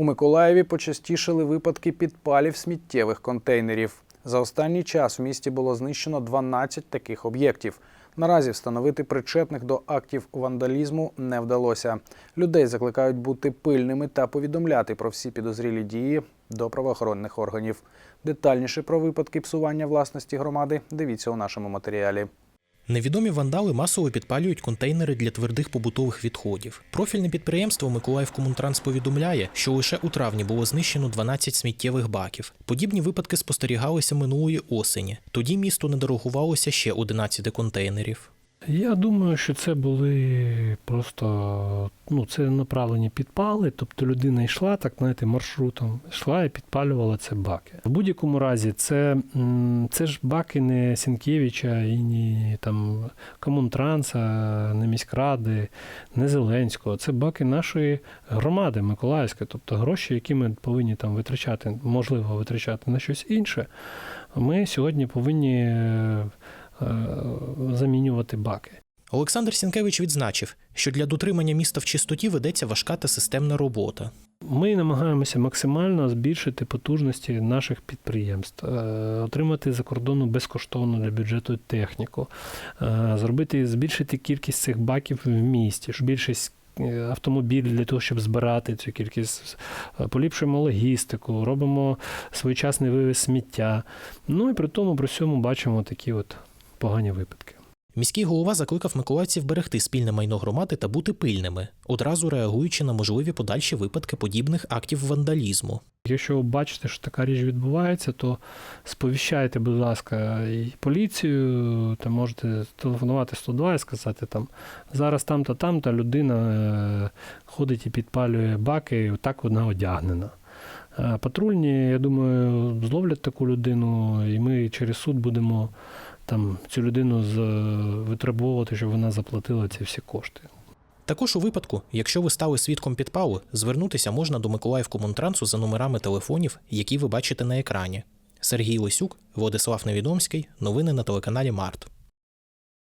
У Миколаєві почастішили випадки підпалів сміттєвих контейнерів. За останній час в місті було знищено 12 таких об'єктів. Наразі встановити причетних до актів вандалізму не вдалося. Людей закликають бути пильними та повідомляти про всі підозрілі дії до правоохоронних органів. Детальніше про випадки псування власності громади дивіться у нашому матеріалі. Невідомі вандали масово підпалюють контейнери для твердих побутових відходів. Профільне підприємство Миколаївкомунтранс повідомляє, що лише у травні було знищено 12 сміттєвих баків. Подібні випадки спостерігалися минулої осені. Тоді місту не дорогувалося ще 11 контейнерів. Я думаю, що це були просто ну, це направлені підпали. Тобто людина йшла так, знаєте, маршрутом, йшла і підпалювала це баки. В будь-якому разі, це, це ж баки не Сінкевича і ні там Комунтранса, не міськради, не Зеленського. Це баки нашої громади Миколаївської. Тобто гроші, які ми повинні там витрачати, можливо, витрачати на щось інше. Ми сьогодні повинні. Е, баки. Олександр Сінкевич відзначив, що для дотримання міста в чистоті ведеться важка та системна робота. Ми намагаємося максимально збільшити потужності наших підприємств, е, отримати за кордону безкоштовно для бюджету техніку, е, зробити збільшити кількість цих баків в місті, більшість е, автомобілів для того, щоб збирати цю кількість, поліпшуємо логістику, робимо своєчасний вивіз сміття. Ну і при тому при всьому бачимо такі от погані випадки. Міський голова закликав миколаївців берегти спільне майно громади та бути пильними, одразу реагуючи на можливі подальші випадки подібних актів вандалізму. Якщо бачите, що така річ відбувається, то сповіщайте, будь ласка, і поліцію, та можете телефонувати 102 і сказати там зараз там-то, там-то людина е, ходить і підпалює баки, і отак вона одягнена. Патрульні, я думаю, зловлять таку людину, і ми через суд будемо там цю людину з- витребовувати, щоб вона заплатила ці всі кошти. Також у випадку, якщо ви стали свідком підпалу, звернутися можна до Миколаївкомунтрансу за номерами телефонів, які ви бачите на екрані. Сергій Лисюк, Владислав Невідомський. Новини на телеканалі Март.